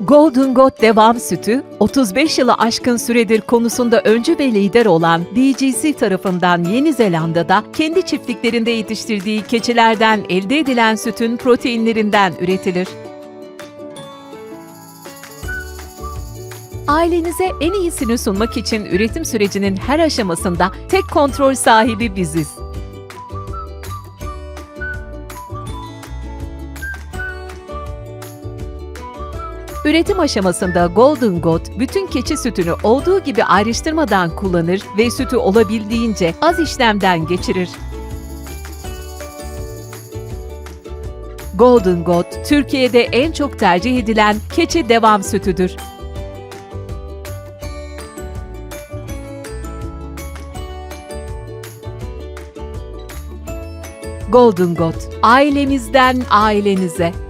Golden Goat Devam Sütü, 35 yılı aşkın süredir konusunda öncü ve lider olan DGC tarafından Yeni Zelanda'da kendi çiftliklerinde yetiştirdiği keçilerden elde edilen sütün proteinlerinden üretilir. Ailenize en iyisini sunmak için üretim sürecinin her aşamasında tek kontrol sahibi biziz. Üretim aşamasında Golden Goat bütün keçi sütünü olduğu gibi ayrıştırmadan kullanır ve sütü olabildiğince az işlemden geçirir. Golden Goat, Türkiye'de en çok tercih edilen keçi devam sütüdür. Golden Goat, ailemizden ailenize.